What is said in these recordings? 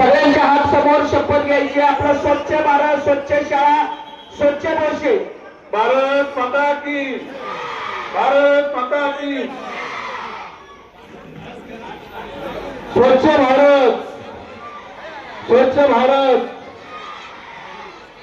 सगळ्यांच्या हात समोर शपथ घ्यायची आपलं स्वच्छ भारत स्वच्छ शाळा स्वच्छ वर्षे भारत माता की. भारत माता की. स्वच्छ भारत. स्वच्छ भारत.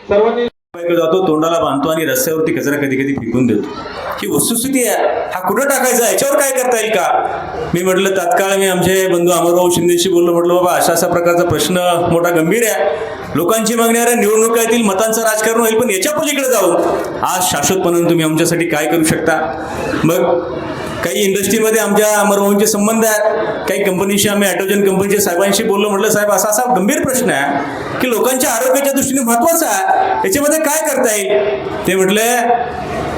सर्वांनी जातो तोंडाला बांधतो आणि रस्त्यावरती कचरा कधी कधी फेकून देतो. ही वस्तुस्थिती आहे. हा कुठं टाकायचा? याच्यावर काय करता येईल का? मी म्हटलं तात्काळ मी आमचे बंधू अमरभाऊ शिंदेशी बोललो. म्हटलं बाबा अशा अशा प्रकारचा प्रश्न मोठा गंभीर आहे. लोकांची मागणी आहे निवडणुका येतील मतांचं राजकारण होईल पण याच्या पलीकडे जाऊन आज शाश्वतपणे तुम्ही आमच्यासाठी काय करू शकता? मग काही इंडस्ट्रीमध्ये आमच्या अमरभाऊंचे संबंध आहेत. काही कंपनीशी आम्ही ॲटोजन कंपनीच्या साहेबांशी बोललो. म्हटलं साहेब असा असा गंभीर प्रश्न आहे की लोकांच्या आरोग्याच्या दृष्टीने महत्त्वाचा आहे. याच्यामध्ये काय करता येईल? ते म्हटले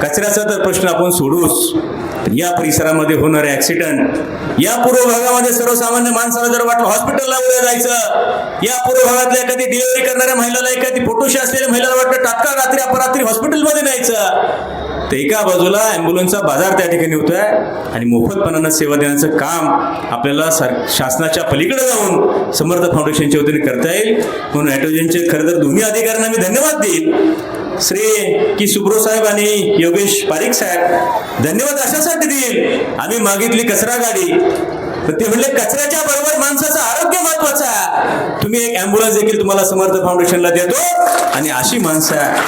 कचऱ्याचा तर प्रश्न आपण सोडूच या परिसरामध्ये होणारे ऍक्सिडेंट या पूर्व भागामध्ये सर्वसामान्य माणसाला जर वाटलं हॉस्पिटलला उद्या जायचं या पूर्व भागातल्या एखादी डिलिव्हरी करणाऱ्या महिलाला एखादी फोटोशी असलेल्या महिलाला वाटतं तात्काळ रात्री अपरात्री हॉस्पिटलमध्ये न्यायचं तर एका बाजूला ॲम्ब्युलन्सचा बाजार त्या ठिकाणी होतोय आणि मोफतपणानं सेवा देण्याचं काम आपल्याला सर शासनाच्या पलीकडे जाऊन समर्थ फाउंडेशनच्या वतीने करता येईल. म्हणून नायट्रोजनचे खरं तर दोन्ही अधिकाऱ्यांना मी धन्यवाद देईल. श्री की सुब्रो साहेब आणि योगेश पारिक साहेब धन्यवाद अशासाठी देईल. आम्ही मागितली कचरा गाडी. तर ते म्हणले कचऱ्याच्या बरोबर माणसाचं आरोग्य महत्वाचं आहे. तुम्ही एक अँब्युलन्स देखील तुम्हाला समर्थ फाउंडेशनला देतो आणि अशी माणसं आहे.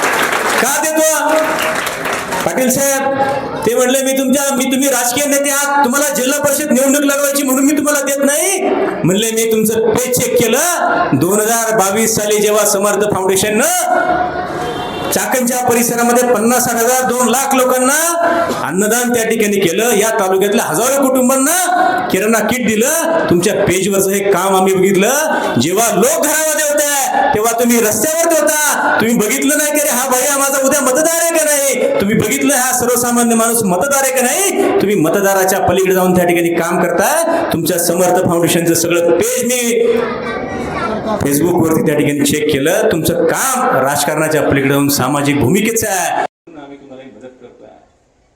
का देतो? पाटील साहेब ते म्हणले मी तुमच्या मी तुम्ही राजकीय नेते आहात. तुम्हाला जिल्हा परिषद निवडणूक लागवायची म्हणून मी तुम्हाला देत नाही. म्हणले मी तुमचं पे चेक केलं. दोन हजार बावीस साली जेव्हा समर्थ फाउंडेशननं चाकणच्या परिसरामध्ये पन्नास साठ हजार दोन लाख लोकांना अन्नदान त्या ठिकाणी केलं. या तालुक्यातल्या हजारो कुटुंबांना किराणा किट दिलं. तुमच्या पेजवरचं हे काम आम्ही बघितलं. जेव्हा लोक घरामध्ये होते तेव्हा तुम्ही रस्त्यावर होता. तुम्ही बघितलं नाही की हा भैया माझा उद्या मतदार आहे का नाही? तुम्ही बघितलं हा सर्वसामान्य माणूस मतदार आहे का नाही? तुम्ही मतदाराच्या पलीकडे जाऊन त्या ठिकाणी काम करताय. तुमच्या समर्थ फाउंडेशनचं सगळं पेज मी फेसबुकवरती त्या ठिकाणी चेक केलं. तुमचं काम राजकारणाच्या पलीकडे जाऊन सामाजिक भूमिकेचं आहे. आम्ही तुम्हाला मदत करतोय.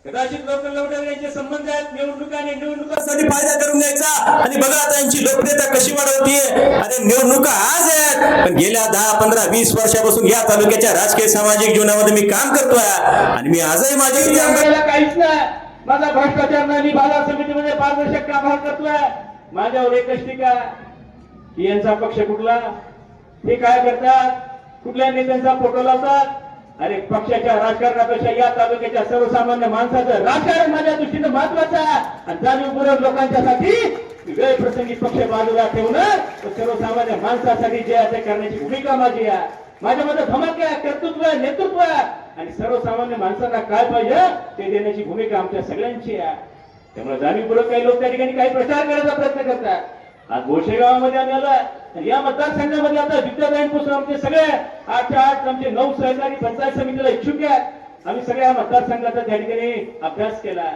कदाचित लोक यांचे संबंध आहेत. निवडणुका आणि निवडणुकांसाठी फायदा करून घ्यायचा. आणि बघा आता यांची लोकप्रियता कशी वाढवतीये. अरे निवडणुका आज आहेत. पण गेल्या दहा पंधरा वीस वर्षापासून या तालुक्याच्या राजकीय सामाजिक जीवनामध्ये मी काम करतोय. आणि मी आजही माझी काहीच नाही. माझा भ्रष्टाचार नाही. मी बाजार समितीमध्ये पारदर्शक कारभार करतोय. माझ्यावर एकच टीका की यांचा पक्ष कुठला? हे काय करतात? कुठल्या नेत्यांचा फोटो लावतात? अरे पक्षाच्या राजकारणापेक्षा या तालुक्याच्या सर्वसामान्य माणसाचं राजकारण माझ्या दृष्टीनं महत्वाचं आणि जाणीवपूर्वक लोकांच्यासाठी वेळ प्रसंगी पक्ष बाजूला ठेवणं तर सर्वसामान्य माणसासाठी जे असे करण्याची भूमिका माझी आहे. माझ्यामध्ये धमक आहे कर्तृत्व आहे नेतृत्व आहे. आणि सर्वसामान्य माणसांना काय पाहिजे ते देण्याची भूमिका आमच्या सगळ्यांची आहे. त्यामुळे जाणीवपूर्वक काही लोक त्या ठिकाणी काही प्रचार करायचा प्रयत्न करतात. आज गोशेगावामध्ये आम्ही आलोय. या मतदारसंघामध्ये आता विद्यालयांपासून आमचे सगळे आठच्या आठ आमचे नऊ सहकारी पंचायत समितीला इच्छुक आहेत. आम्ही सगळ्या मतदारसंघाचा त्या ठिकाणी अभ्यास केला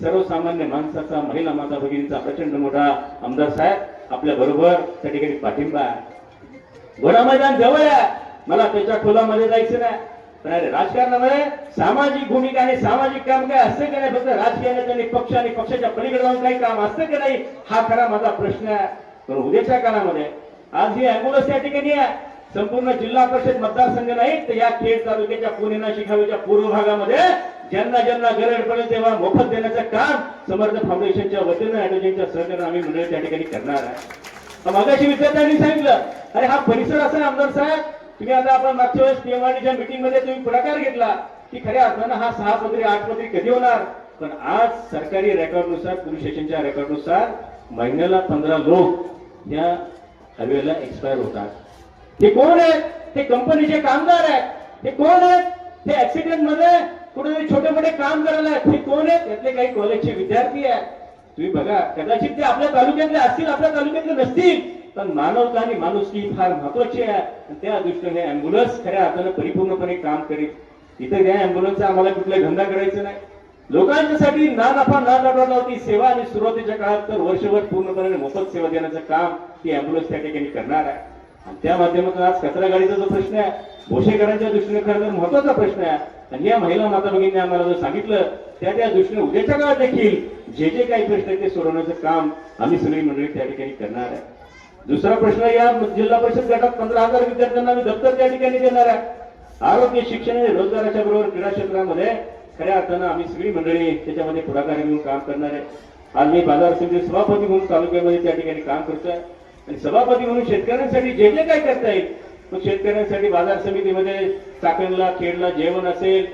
सर्वसामान्य माणसाचा महिला माता भगिनीचा प्रचंड मोठा आमदार साहेब आपल्या बरोबर त्या ठिकाणी पाठिंबा आहे. घोडा मैदान जवळ आहे. मला त्याच्या खोलामध्ये जायचं नाही. राजकारणामध्ये सामाजिक भूमिका आणि सामाजिक काम काय असं की नाही? फक्त राजकीय पक्ष आणि पक्षाच्या पलीकडे जाऊन काही काम असतं की नाही? हा खरा माझा प्रश्न आहे. पण उद्याच्या काळामध्ये आज ही अँब्युलन्स या ठिकाणी आहे. संपूर्ण जिल्हा परिषद मतदारसंघ नाही तर या खेड तालुक्याच्या पुणे नाशिक हवेच्या पूर्व भागामध्ये ज्यांना ज्यांना गरज पडेल तेव्हा मोफत देण्याचं काम समर्थ फाउंडेशनच्या वतीनं ॲडोजनच्या सहकार्य आम्ही मंडळी त्या ठिकाणी करणार आहे. मगाशी विद्यार्थ्यांनी सांगितलं अरे हा परिसर असा आमदार साहेब तुम्ही आता आपण मागच्या वेळेस पीएमआरडीच्या मीटिंगमध्ये तुम्ही पुढाकार घेतला की खऱ्या अर्थानं हा सहा पदरी आठ पदरी कधी होणार? पण आज सरकारी रेकॉर्डनुसार पोलीस स्टेशनच्या रेकॉर्डनुसार महिन्याला पंधरा लोक या हवेला एक्सपायर होतात. हे कोण आहेत? ते कंपनीचे कामगार आहेत. हे कोण आहेत? ते ऍक्सिडेंटमध्ये कुठेतरी छोटे मोठे काम करायला आहेत. हे कोण आहेत? त्यातले काही कॉलेजचे विद्यार्थी आहेत. तुम्ही बघा कदाचित ते आपल्या तालुक्यातले असतील आपल्या तालुक्यातले नसतील. पण मानवता आणि माणुसकी फार महत्वाची आहे. त्या दृष्टीने अँब्युलन्स खऱ्या अर्थानं परिपूर्णपणे काम करेल इथे त्या अँब्युलन्सचा आम्हाला कुठला धंदा करायचा नाही. लोकांच्यासाठी ना नफा ना तोटा नव्हती सेवा आणि सुरुवातीच्या काळात तर वर्षभर पूर्णपणे मोफत सेवा देण्याचं काम ती अँब्युलन्स त्या ठिकाणी करणार आहे. आणि त्या माध्यमातून आज कचरा गाडीचा जो प्रश्न आहे भोसेकरांच्या दृष्टीने खरं तर महत्त्वाचा प्रश्न आहे. आणि या महिला माता भगिनी आम्हाला जर सांगितलं त्या त्या दृष्टीने उद्याच्या काळात देखील जे जे काही प्रश्न आहेत ते सोडवण्याचं काम आम्ही सगळी मंडळी त्या ठिकाणी करणार आहे. दुसरा प्रश्न या जिल्हा परिषद गटात पंधरा हजार विद्यार्थ्यांना मी दप्तर त्या ठिकाणी देणार आहे. आरोग्य शिक्षण आणि रोजगाराच्या बरोबर क्रीडा क्षेत्रामध्ये खऱ्या अर्थानं आम्ही सगळी मंडळी त्याच्यामध्ये पुढाकार घेऊन काम करणार आहे. आज मी बाजार समिती सभापती म्हणून तालुक्यामध्ये त्या ठिकाणी काम करतोय. आणि सभापती म्हणून शेतकऱ्यांसाठी जे जे काय करता येईल मग शेतकऱ्यांसाठी बाजार समितीमध्ये चाकणला खेडला जेवण असेल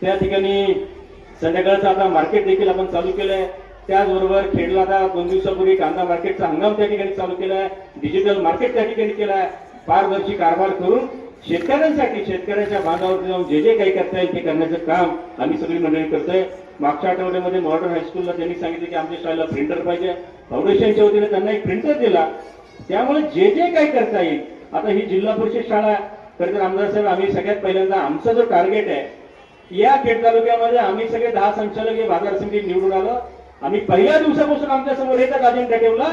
त्या ठिकाणी संध्याकाळचं आता मार्केट देखील आपण चालू केलंय. त्याचबरोबर खेडला आता दोन दिवसापूर्वी कांदा मार्केटचा हंगाम त्या ठिकाणी चालू केलाय. डिजिटल मार्केट त्या ठिकाणी केलाय. पारदर्शी कारभार करून शेतकऱ्यांसाठी शेतकऱ्याच्या बांधावरती जाऊन जे जे काही करता येईल ते करण्याचं काम आम्ही सगळी मंडळी करतोय. मागच्या आठवड्यामध्ये मॉडर्न हायस्कूलला त्यांनी सांगितलं की आमच्या शाळेला प्रिंटर पाहिजे. फाउंडेशनच्या वतीने त्यांना एक प्रिंटर दिला. त्यामुळे जे जे काही करता येईल आता ही जिल्हा परिषद शाळा आहे. तर आमदार साहेब आम्ही सगळ्यात पहिल्यांदा आमचा जो टार्गेट आहे या खेड तालुक्यामध्ये आम्ही सगळे दहा संचालक हे बाजार समिती निवडून आलो. आम्ही पहिल्या दिवसापासून आमच्यासमोर एकच अजेंडा ठेवला.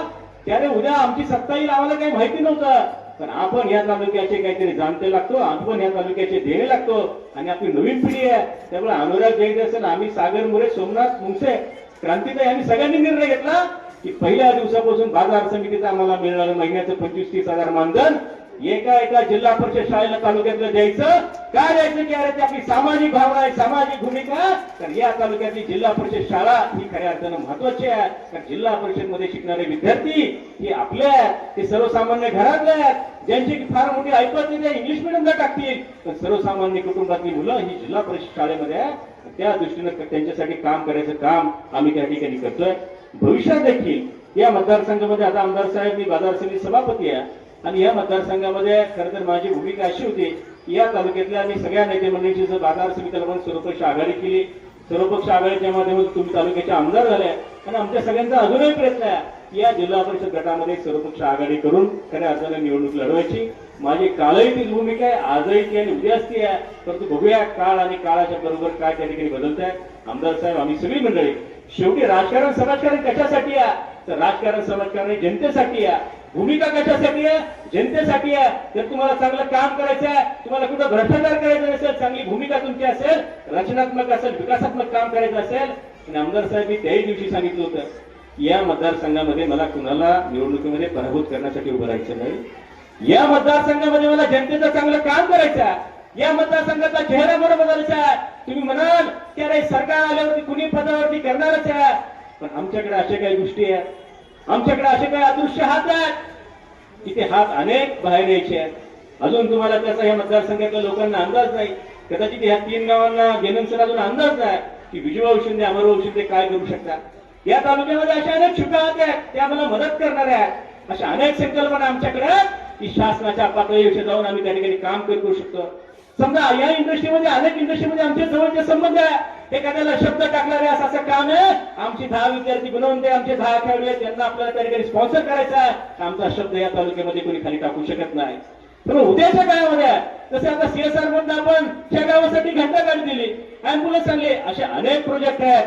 त्याने उद्या आमची सत्ता येईल आम्हाला काही माहिती नव्हतं. पण आपण या तालुक्याचे काहीतरी जाणते लागतो आपण या तालुक्याचे देणे लागतो. आणि आपली नवीन पिढी आहे. त्यामुळे अनुराग जयंत असेल आम्ही सागर मुरे सोमनाथ मुंगसे क्रांतीताई आम्ही सगळ्यांनी निर्णय घेतला की पहिल्या दिवसापासून बाजार समितीचा आम्हाला मिळणारं महिन्याचं पंचवीस तीस हजार मानधन एका एका जिल्हा परिषद शाळेला तालुक्यातलं द्यायचं. काय द्यायचं की अरे आपली सामाजिक भावना आहे सामाजिक भूमिका. तर या तालुक्यातली जिल्हा परिषद शाळा ही खऱ्या अर्थानं महत्वाची आहे. कारण जिल्हा परिषदमध्ये शिकणारे विद्यार्थी हे आपल्या आहेत, ते सर्वसामान्य घरातले आहेत. ज्यांची फार मोठी ऐपत नाही इंग्लिश मिडियमला टाकतील. पण सर्वसामान्य कुटुंबातली मुलं ही जिल्हा परिषद शाळेमध्ये आहे त्या दृष्टीनं त्यांच्यासाठी काम करायचं काम आम्ही त्या ठिकाणी करतोय. भविष्यात देखील या मतदारसंघामध्ये आता आमदार साहेब मी बाजार समिती सभापती आहे. आणि या मतदारसंघामध्ये खरं तर माझी भूमिका अशी होती या तालुक्यातल्या आम्ही सगळ्या नेते मंडळींची जर बाजार समितीला पण सर्वपक्ष आघाडी केली सर्वपक्ष आघाडीच्या माध्यमातून तुम्ही तालुक्याचे आमदार झाले आणि आमच्या सगळ्यांचा अजूनही प्रयत्न आहे या जिल्हा परिषद गटामध्ये सर्वपक्ष आघाडी करून खऱ्या अर्थाने निवडणूक लढवायची. माझी कालही तीच भूमिका आहे आजही ती आणि उद्याच ती आहे. परंतु बघूया काळ आणि काळाच्या बरोबर काय त्या ठिकाणी बदलत आहे आमदार साहेब आम्ही सगळी मंडळी शेवटी राजकारण समाजकारण कशासाठी आहे? तर राजकारण समाजकारण हे जनतेसाठी आहे. भूमिका कशासाठी आहे? जनतेसाठी आहे. जर तुम्हाला चांगलं काम करायचं आहे तुम्हाला कुठं भ्रष्टाचार करायचा नसेल चांगली भूमिका तुमची असेल रचनात्मक असेल विकासात्मक काम करायचं असेल आणि आमदार साहेब मी त्याही दिवशी सांगितलं होतं या मतदारसंघामध्ये मला कुणाला निवडणुकीमध्ये पराभूत करण्यासाठी उभं राहायचं नाही. या मतदारसंघामध्ये मला जनतेचं चांगलं काम करायचं आहे. या मतदारसंघाचा चेहरा बरोबर बदलायचा आहे. तुम्ही म्हणाल की सरकार आल्यावरती कुणी पदावरती करणारच आहे. पण आमच्याकडे अशा काही गोष्टी आहेत. आमच्याकडे असे काही अदृश्य हात आहेत. की ते हात अनेक बाहेर यायचे आहेत. अजून तुम्हाला त्याचा या मतदारसंघातल्या लोकांना अंदाज नाही. कदाचित ह्या तीन गावांना गेनंसर अजून अंदाज नाही. की विजयभाऊ शिंदे अमरभाऊ शिंदे काय करू शकतात? या तालुक्यामध्ये अशा अनेक छुप्या हात आहेत. त्या मला मदत करणाऱ्या आहेत. अशा अनेक संकल्पना आमच्याकडे की शासनाच्या पातळीविषयी जाऊन आम्ही त्या ठिकाणी काम करू शकतो. समजा या इंडस्ट्रीमध्ये अनेक इंडस्ट्रीमध्ये आमच्या जवळचे संबंध आहे. एखाद्याला शब्द टाकणारे असं असं काम आहे. आमची दहा विद्यार्थी बनवून ते आमचे दहा खेळाडू आहेत त्यांना आपल्याला त्या ठिकाणी स्पॉन्सर करायचा आहे. आमचा शब्द या तालुक्यामध्ये कोणी खाली टाकू शकत नाही. पण उद्याच्या काळामध्ये आहे. जसे आता सीएसआर मधून आपण त्या गावासाठी घंटा गाडी दिली. आणि मुलं सांगले असे अनेक प्रोजेक्ट आहेत.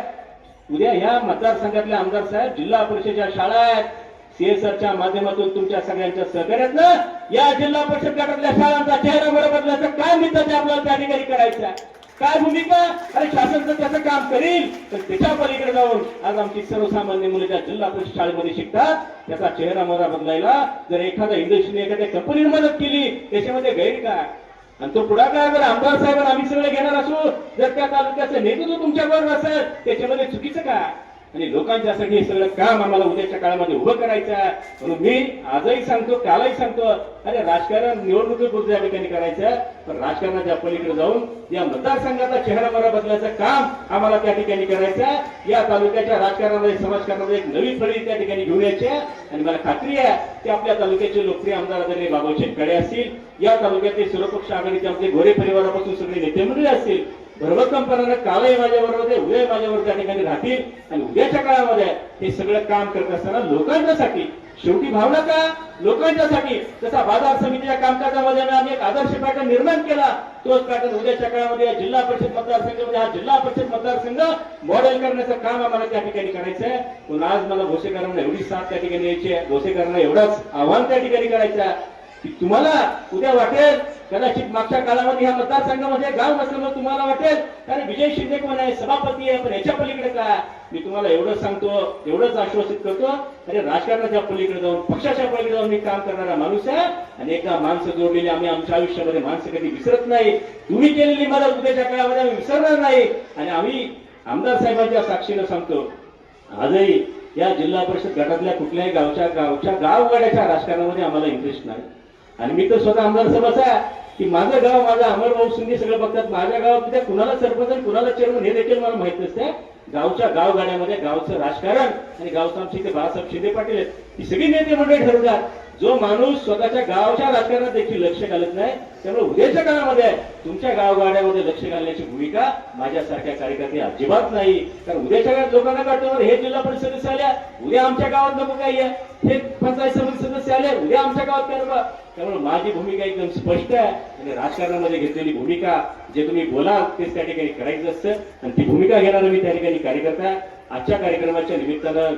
उद्या या मतदारसंघातले आमदार साहेब जिल्हा परिषदेच्या शाळा आहेत. सीएसआरच्या माध्यमातून तुमच्या सगळ्यांच्या सहकार्यातनं या जिल्हा परिषद गटातल्या शाळांचा चेहरा मित्र ते त्या ठिकाणी करायचं आहे. काय भूमिका? अरे शासन जर त्याचं काम करील तर त्याच्या पलीकडे जाऊन आज आमची सर्वसामान्य मुले ज्या जिल्हा परिषद शाळेमध्ये शिकतात त्याचा चेहरा मोहरा बदलायला जर एखाद्या इंडस्ट्रीने एखाद्या कंपनीने मदत केली त्याच्यामध्ये गैर काय? आणि तो पुढाकार जर आमदार साहेब आम्ही सगळे घेणार असू. जर त्या तालुक्याचं नेतृत्व तुमच्याबरोबर असेल त्याच्यामध्ये चुकीचं काय? आणि लोकांच्यासाठी हे सगळं काम आम्हाला उद्याच्या काळामध्ये उभं करायचं आहे. म्हणून मी आजही सांगतो कालही सांगतो अरे राजकारण निवडणुकीपुरतं या ठिकाणी करायचं पण राजकारणाच्या पलीकडे जाऊन या मतदारसंघाचा चेहरा बरा बदलायचं काम आम्हाला त्या ठिकाणी करायचं आहे. या तालुक्याच्या राजकारणामध्ये समाजकारणामध्ये एक नवी फळी त्या ठिकाणी घेऊन यायची आणि मला खात्री आहे की आपल्या तालुक्याचे लोकप्रिय आमदार आदरणीय बाबा शेतकडे असतील. या तालुक्यातील सर्वपक्ष आघाडीचे आमचे गोरे परिवारापासून सगळे नेते मंडळी असतील. भरभक्कमपणानं कालही माझ्याबरोबर आहे उद्या माझ्यावर त्या ठिकाणी राहतील. आणि उद्याच्या काळामध्ये हे सगळं काम करत असताना लोकांच्यासाठी शेवटी भावना का? लोकांच्यासाठी. जसा बाजार समितीच्या कामकाजामध्ये आम्ही एक आदर्श पॅटर्न निर्माण केला तोच पॅटर्न उद्याच्या काळामध्ये या जिल्हा परिषद मतदारसंघामध्ये हा जिल्हा परिषद मतदारसंघ मॉडेल करण्याचं काम आम्हाला त्या ठिकाणी करायचं आहे. पण आज मला भोसेकरांना एवढी साथ त्या ठिकाणी यायची आहे. भोसेकरांना एवढाच आव्हान त्या ठिकाणी करायचं आहे. की तुम्हाला उद्या वाटेल कदाचित मागच्या कालावधी ह्या मतदारसंघामध्ये गाव नसल्यामुळे तुम्हाला वाटेल. कारण विजय शिंदे कोण आहे सभापती आहे पण याच्या पलीकडे काय मी तुम्हाला एवढंच सांगतो एवढंच आश्वासित करतो अरे राजकारणाच्या पलीकडे जाऊन पक्षाच्या पलीकडे जाऊन मी काम करणारा माणूस आहे. आणि एकदा माणसं जोडलेली आम्ही आमच्या आयुष्यामध्ये माणसं कधी विसरत नाही. तुम्ही केलेली मदत उद्याच्या काळामध्ये आम्ही विसरणार नाही. आणि आम्ही आमदार साहेबांच्या साक्षीनं सांगतो आजही या जिल्हा परिषद गटातल्या कुठल्याही गावच्या गावच्या गावगाड्याच्या राजकारणामध्ये आम्हाला इंटरेस्ट नाही. आणि मी तर स्वतः आमदार साहेब की माझं गाव माझा अमरभाऊ शिंदे सगळं बघतात. माझ्या गावात कुणाला सरपंच आणि कुणाला चेअरमन हे देखील मला माहीत नसते गावच्या गावगाड्यामध्ये गावचं राजकारण आणि गावचं आमचे इथे बाळासाहेब शिंदे पाटील आहेत. ही सगळी नेते मंडळी ठरवतात. जो माणूस स्वतःच्या गावच्या राजकारणात देखील लक्ष घालत नाही त्यामुळे उद्याच्या काळामध्ये तुमच्या गावगाड्यामध्ये लक्ष घालण्याची भूमिका माझ्यासारख्या कार्यकर्ते अजिबात नाही. कारण उद्याच्या काळात लोकांना कळतं हे जिल्हा परिषद सदस्य आल्या उद्या आमच्या गावात नको काही आहे. हे पंचायत समिती सदस्य आले उद्या आमच्या गावात काय त्यामुळे माझी भूमिका एकदम स्पष्ट आहे. आणि राजकारणामध्ये घेतलेली भूमिका जे तुम्ही बोलाल तेच त्या ठिकाणी करायचं असतं. आणि ती भूमिका घेणारा मी त्या ठिकाणी कार्यकर्ता आजच्या कार्यक्रमाच्या निमित्तानं